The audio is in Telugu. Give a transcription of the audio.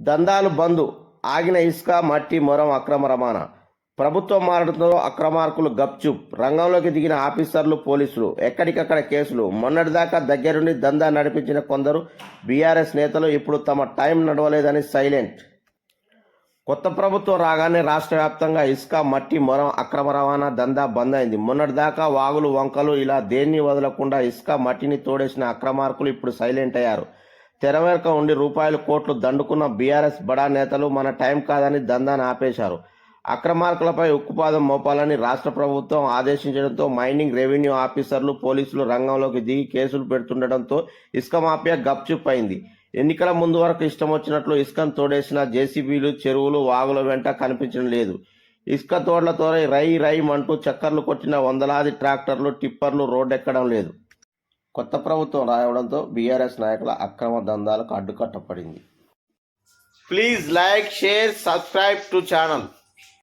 దందాలు బంద్. ఆగిన ఇసుక మట్టి మొరం అక్రమ రవాణా. ప్రభుత్వం మారడంతో అక్రమార్కులు గప్చుప్ రంగంలోకి దిగిన ఆఫీసర్లు పోలీసులు. ఎక్కడికక్కడ కేసులు. మొన్నటిదాకా దగ్గరుండి దందా నడిపించిన కొందరు బీఆర్ఎస్ నేతలు ఇప్పుడు తమ టైం నడవలేదని సైలెంట్. కొత్త ప్రభుత్వం రాగానే రాష్ట్ర వ్యాప్తంగా ఇసుక మట్టి మొరం అక్రమ రవాణా దందా బంద్ అయింది. మొన్నటిదాకా వాగులు వంకలు ఇలా దేన్ని వదలకుండా ఇసుక మట్టిని తోడేసిన అక్రమార్కులు ఇప్పుడు సైలెంట్ అయ్యారు. తెర వెనుక ఉండి రూపాయలు కోట్లు దండుకున్న బీఆర్ఎస్ బడా నేతలు మన టైం కాదని దందాన్ని ఆపేశారు. అక్రమార్కులపై ఉక్కుపాదం మోపాలని రాష్ట్ర ప్రభుత్వం ఆదేశించడంతో మైనింగ్ రెవెన్యూ ఆఫీసర్లు పోలీసులు రంగంలోకి దిగి కేసులు పెడుతుండటంతో ఇసుక మాఫియా గప్చుప్ అయింది. ఎన్నికల ముందు వరకు ఇష్టం వచ్చినట్లు ఇసుకను తోడేసిన జేసీబీలు చెరువులు వాగుల వెంట కనిపించడం లేదు. ఇసుక తోడ్లతో రై రై అంటూ చక్కర్లు కొట్టిన వందలాది ట్రాక్టర్లు టిప్పర్లు రోడ్డెక్కడం లేదు. కొత్త ప్రభుత్వం రావడంతో బీఆర్ఎస్ నాయకుల అక్రమ దందాలకు అడ్డుకట్టపడింది please like share subscribe to channel.